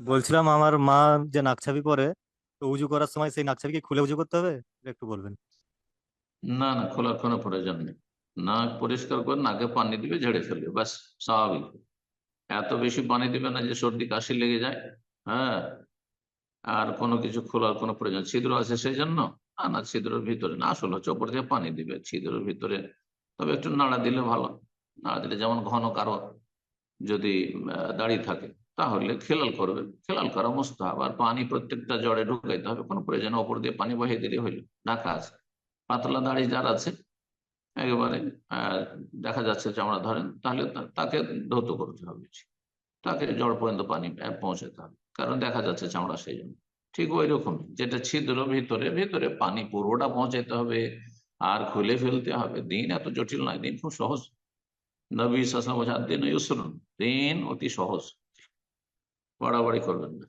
বলছিলাম আমার মা যে নাকছাবি পরে, তো উজু করার সময় সেই নাকছাবি কি খুলে উজু করতে হবে? একটু বলবেন। না না খোলার কোনো প্রয়োজন নেই। নাক পরিষ্কার করে নাকে পানি দিবে, ঝেড়ে ফেলবে, ব্যাস, স্বাভাবিক। এত বেশি পানি দিবে না যে সর্দি কাশি লেগে যায় হ্যাঁ? আর কোনো কিছু খোলার কোনো প্রয়োজন ছিদ্র আছে সেই জন্য? না না, ছিদ্রের ভিতরে না, আসলে হচ্ছে ওপর থেকে পানি দিবে। ছিদ্রের ভিতরে তবে একটু নাড়া দিলে ভালো। নাড়া দিলে যেমন ঘন কারও যদি দাঁড়িয়ে থাকে। তাহলে খেলাল করবে। খেলাল করা মস্ত হবে। আর পানি প্রত্যেকটা জড়ে ঢুকাইতে হবে। কোনো প্রয়োজন ওপর দিয়ে পানি বহিয়ে দিলে হইল। ঢাকা আছে। পাতলা দাড়ি যার আছে একেবারে দেখা যাচ্ছে চামড়া ধরেন তাহলে তাকে ধৌত করতে হবে তাকে জড় পর্যন্ত পানি পৌঁছাতে হবে। কারণ দেখা যাচ্ছে চামড়া সেই জন্য। ঠিক ওই রকম যেটা ছিদ্র ভিতরে ভিতরে পানি পুরোটা পৌঁছাতে হবে। আর খুলে ফেলতে হবে। দিন এত জটিল নয়। দিন খুব সহজ। নবী সাসলাম বোঝার দিন ইউসরুন। দিন অতি সহজ। বাড়াবাড়ি করবেন না।